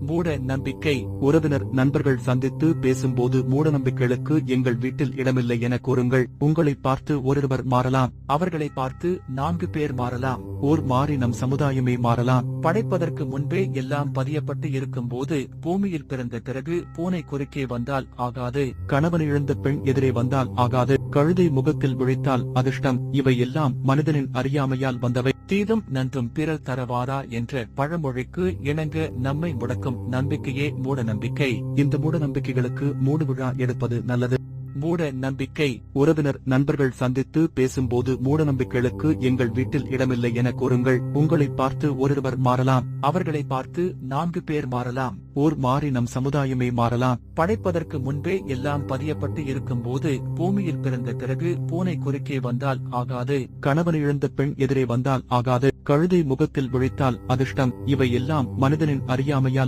மூட நம்பிக்கை உறவினர் நண்பர்கள் சந்தித்து பேசும்போது மூட நம்பிக்கைகளுக்கு எங்கள் வீட்டில் இடமில்லை என கூறுங்கள். உங்களை பார்த்து ஒருவர் மாறலாம். அவர்களை பார்த்து நான்கு பேர் மாறலாம். ஓர் மாறி நம் சமுதாயமே மாறலாம். படைப்பதற்கு முன்பே எல்லாம் பதியப்பட்டு இருக்கும் போது பூமியில் பிறந்த பிறகு பூனை குறுக்கே வந்தால் ஆகாது. கணவன் இழந்த பெண் எதிரே வந்தால் ஆகாது. கழுதை முகத்தில் விழித்தால் அதிர்ஷ்டம். இவை எல்லாம் மனிதனின் அறியாமையால் வந்தவை. தீதும் நன்றும் பிறர் தரவாரா என்ற பழமொழிக்கு இணங்க நம்மை முடக்கும் நம்பிக்கையே மூட நம்பிக்கை. இந்த மூட நம்பிக்கைகளுக்கு மூடு விழா எடுப்பது நல்லது. மூட நம்பிக்கை. உறவினர் நண்பர்கள் சந்தித்து பேசும்போது மூட நம்பிக்கைகளுக்கு எங்கள் வீட்டில் இடமில்லை என கூறுங்கள். உங்களை பார்த்து ஒருவர் மாறலாம். அவர்களை பார்த்து நான்கு பேர் மாறலாம். ஓர் மாறி நம் சமுதாயமே மாறலாம். படைப்பதற்கு முன்பே எல்லாம் பதியப்பட்டு இருக்கும் போது பூமியில் பிறந்த பிறகு பூனை குறுக்கே வந்தால் ஆகாது. கணவன் இழந்த பெண் எதிரே வந்தால் ஆகாது. கழுதை முகத்தில் விழித்தால் அதிர்ஷ்டம். இவை எல்லாம் மனிதனின் அறியாமையால்